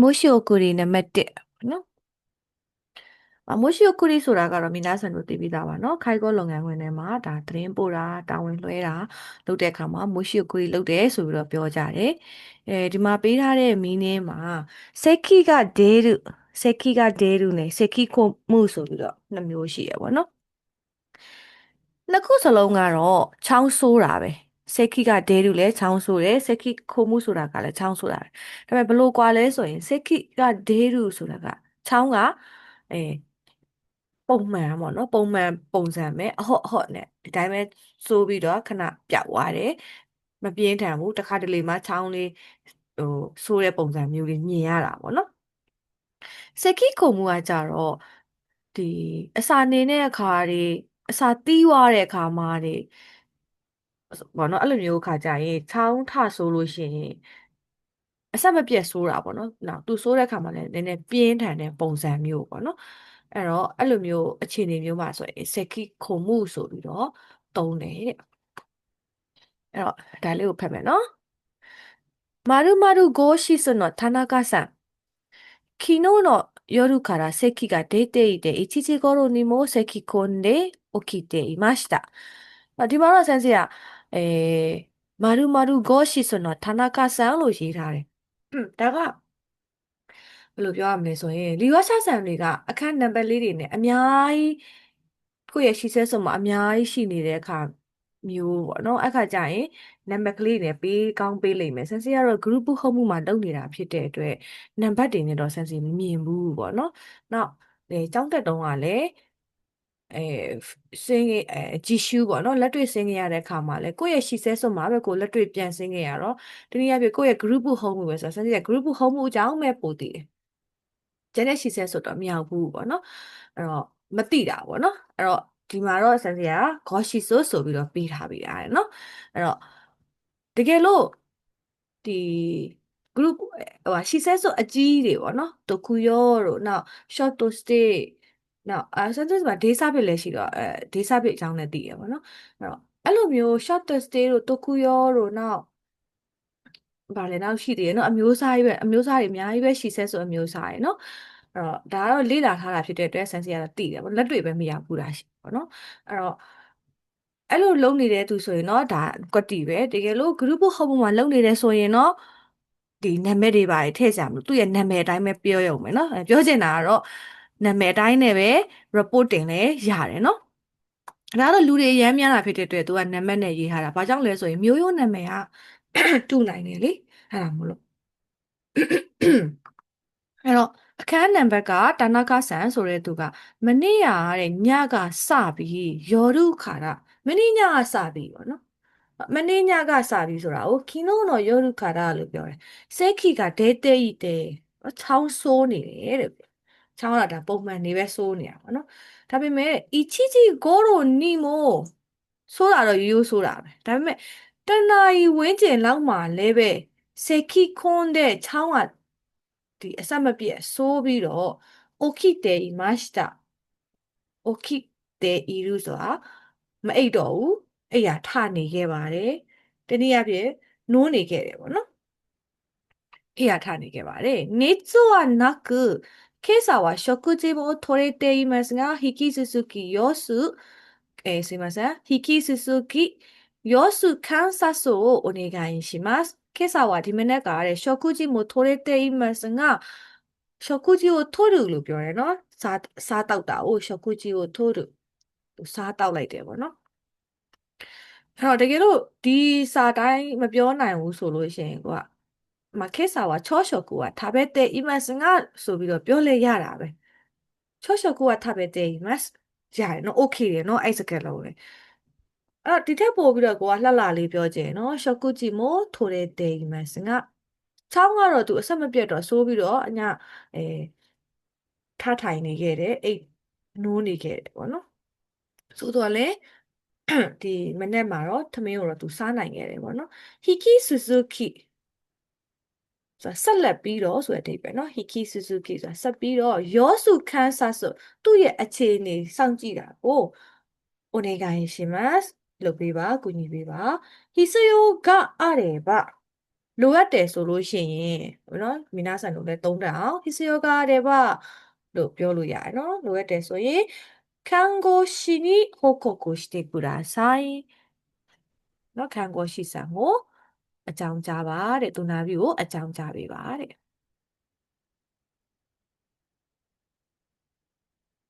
မိုရှိအိုကူရီနံပါတ်1နော်အမိုရှိအိုကူရီဆိုတာကတော့မိသားစုတို့သိပြီးသားပါနော်ခိုင်ကောလုပ်ငန်းခွင်ထဲမှာဒါသတင်းပို့တာတာဝန်လွှဲတာလုပ်တဲ့အခါမှာမိုရှိအိုကူရီလုပ်တယ်ဆိုပြီးတော့ပြောကြတယ်အဲဒီမှာပေးထားတဲ့မီးနင်းမှာစက်ခိကဒေရုစက်ခိကဒေရုနဲ့စက်ခိခုမှုဆိုပြီးတော့နှစ်မျိုးရှိရပါတော့နှစ်ခုစလုံးကတော့ချောင်းဆိုးတာပဲ စက်ခိကဒဲတူလည်းချောင်းဆိုးတယ်စက်ခိခိုမှုဆိုတာကလည်းချောင်းဆိုးတာပဲဒါပေမဲ့ဘလို့ကွာလဲဆိုရင်စက်ခိကဒဲတူဆိုတာကချောင်းကအဲပုံမှန်ပေါ့နော်ပုံမှန်ပုံစံပဲအဟော့အဟော့နဲ့ဒီတိုင်းပဲဆိုးပြီးတော့ခဏပြောက်သွားတယ်မပြင်းထန်ဘူးတစ်ခါတလေမှချောင်းလေးဟိုဆိုးတဲ့ပုံစံမျိုးလေးမြင်ရတာပေါ့နော်စက်ခိခုံမှုကကြတော့ဒီအစာနေတဲ့အခါတွေအစာတီးသွားတဲ့အခါမှာတွေ ဘောနော်အဲ့လိုမျိုးခါကြရင်ချောင်းထဆိုးလို့ရှိရင်အဆက်မပြတ်ဆိုးတာပေါ့နော်။နောက်သူဆိုးတဲ့ခါမှာလည်းနည်းနည်းပြင်းထန်တဲ့ပုံစံမျိုးပေါ့နော်။အဲ့တော့အဲ့လိုမျိုးအခြေအနေမျိုးမှာဆိုရင်စက်ခိခုံမှုဆိုပြီးတော့သုံးတယ်တဲ့။အဲ့တော့ဒါလေးကိုဖတ်မယ်နော်။まるまるゴーシスの田中さん。昨日の夜から咳が出ていて、1時頃にも咳き込んで起きていました。ဒီမှာတော့ဆန်းစီက အဲမာရူမာရူဂေါရှိဆိုတော့ဌာနကဆန်လို့ရေးထားတယ်။ဒါကဘယ်လိုပြောရမလဲဆိုရင်လီဝါရှာဆန်တွေကအခန်းနံပါတ်လေးတွေနဲ့အများကြီးကိုယ့်ရဲ့ရှိစဲဆိုမှအများကြီးရှိနေတဲ့အခါမျိုးပေါ့နော်အခါကျရင်နံပါတ်ကလေးနဲ့ပေးကောင်းပေးလိမ့်မယ်ဆန်စီကတော့ group ဟုတ်မှုမှာလုပ်နေတာဖြစ်တဲ့အတွက်နံပါတ်တွေနဲ့တော့ဆန်စီမမြင်ဘူးပေါ့နော်နောက်အဲကျောင်းတက်တုန်းကလည်း အဲစင်းအဲကြည့်ရှုပေါ့နော်လက်တွေ့စင်းခဲ့ရတဲ့အခါမှာလဲကိုယ့်ရဲ့ရှီဆဲစွန်မှာပဲကိုလက်တွေ့ပြန်စင်းခဲ့ရတော့တနည်းအားဖြင့်ကိုယ့်ရဲ့ group ဟုတ်မှုပဲဆိုတော့ဆန်စီက group ဟုတ်မှုအကြောင်းပဲပို့တည်တယ်ကျန်တဲ့ရှီဆဲဆိုတော့မရောက်ဘူးပေါ့နော်အဲ့တော့မသိတာပေါ့နော်အဲ့တော့ဒီမှာတော့ဆန်စီကဂေါရှိဆိုဆိုပြီးတော့ပေးထားပေးတာရယ်နော်အဲ့တော့တကယ်လို့ဒီ group ဟိုဟာရှီဆဲဆိုအကြီးတွေပေါ့နော်တခုရောတို့နောက် short to stay နောက်အဲ sentence မှာ day service လည်းရှိတော့အဲ day service အကြောင်းလည်းသိရပါတော့အဲ့တော့အဲ့လိုမျိုး short to stay တို့တခုရောတို့နောက်ဗာလဲနောက်ရှိသေးတယ်နော်အမျိုးအစားကြီးပဲအမျိုးအစားတွေအများကြီးပဲရှိဆဲဆိုအမျိုးအစားရယ်နော်အဲ့တော့ဒါကတော့လေ့လာထားတာဖြစ်တဲ့အတွက် sense ရတာသိတယ်ပေါ့လက်တွေ့ပဲမရဘူးလားရှိပေါ့နော်အဲ့တော့အဲ့လိုလုံနေတဲ့သူဆိုရင်တော့ဒါကွက်တီပဲတကယ်လို့ group ဟုတ်ပုံမှာလုံနေတယ်ဆိုရင်တော့ဒီနာမည်တွေပါထည့်ကြမလို့သူ့ရဲ့နာမည်အတိုင်းပဲပြောရုံပဲเนาะပြောချင်တာကတော့ နာမည်အတိုင်းနဲ့ပဲ reporting လည်းရတယ်နော်ဒါတော့လူတွေအများများတာဖြစ်တဲ့အတွက်သူကနာမည်နဲ့ရေးထားတာဘာကြောင့်လဲဆိုရင်မျိုးရိုးနာမည်ကတူနိုင်တယ်လေအဲ့ဒါမို့လို့အဲ့တော့အခန်းနံပါတ်ကတာနာကဆန်ဆိုတဲ့သူကမနေ့ရတဲ့ညကစပြီးယောရုခါရမနေ့ညကစပြီးပေါ့နော်မနေ့ညကစပြီးဆိုတာကိုခင်းလို့တော့ယောရုခါရလို့ပြောတယ်စဲခီကဒဲတဲ့ဤတဲ့ချောင်းဆိုးနေတယ်တဲ့ ချောင်းလာတာပုံမှန်နေပဲစိုးနေတာပေါ့နော်ဒါပေမဲ့ဤချီချီဂိုးတို့နီမို့စိုးတာတော့ရိုးရိုးစိုးတာပဲဒါပေမဲ့တဏှာကြီးဝင်းကျင်လောက်မှလည်းပဲစေခီခွန်းတဲ့ချောင်းကဒီအဆက်မပြတ်ဆိုးပြီးတော့အိုခိတေအီမရှတာအိုခိတေအီရုဆိုတာမအိတ်တော့ဘူးအဲ့ရထနေခဲ့ပါတယ်တနည်းအားဖြင့်နိုးနေခဲ့တယ်ပေါ့နော်အဲ့ရထနေခဲ့ပါတယ်နေဇိုကနကု 今朝は食事も取れていますが引き続き様子えー、すいません引き続き様子観察をお願いします今朝はဒီမနက်ကတဲ့食事も取れていますが食事を取るလို့ပြောတယ်နော်စားစားတောက်တာကို食事を取るစားတောက်လိုက်တယ်ပေါ့နော်အဲ့တော့တကယ်လို့ဒီစာတိုင်းမပြောနိုင်ဘူးဆိုလို့ရှိရင်ကိုက မခေဆာဝါချောရှောကိုကဒါပဲတဲ့အီမတ်စငါဆိုပြီးတော့ပြောလဲရတာပဲချောရှောကိုကဒါပဲတဲ့အီမတ်ရတယ်နော်โอเคတယ်နော်အဲ့စကားလုံးလေအဲ့တော့ဒီထက်ပိုပြီးတော့ကိုကလှလှလေးပြောခြင်းနော်ရှော့ကူကြည့်မို့ထိုတဲ့တဲ့အီမတ်စငါချောင်းကတော့သူအဆက်မပြတ်တော့ဆိုးပြီးတော့အညအဲထထိုင်နေခဲ့တယ်အိတ်နိုးနေခဲ့တယ်ပေါ့နော်ဆိုတော့လေဒီမနေ့မှာတော့သမင်းကိုတော့သူစားနိုင်ခဲ့တယ်ပေါ့နော် Hiki Suzuki ဆိုတာဆက်လက်ပြီးတော့ဆိုတဲ့အဓိပ္ပာယ်နော် hiki suzuki ဆိုတာဆက်ပြီးတော့ယောစုခန်းဆဆိုသူ့ရဲ့အခြေအနေစောင့်ကြည့်တာကိုお願いしますလုပ်ပေးပါကူညီပေးပါ hisoyo ga areba လိုအပ်တယ်ဆိုလို့ရှိရင်နော်မိနာဆန်တို့လည်းသုံးတတ်အောင် hisoyo ga areba လို့ပြောလို့ရတယ်နော်လိုအပ်တယ်ဆိုရင်看護師に報告してくださいနော်看護師さんကို အကြောင်းကြားပါတဲ့သူနာပြုကိုအကြောင်းကြားပေးပါတဲ့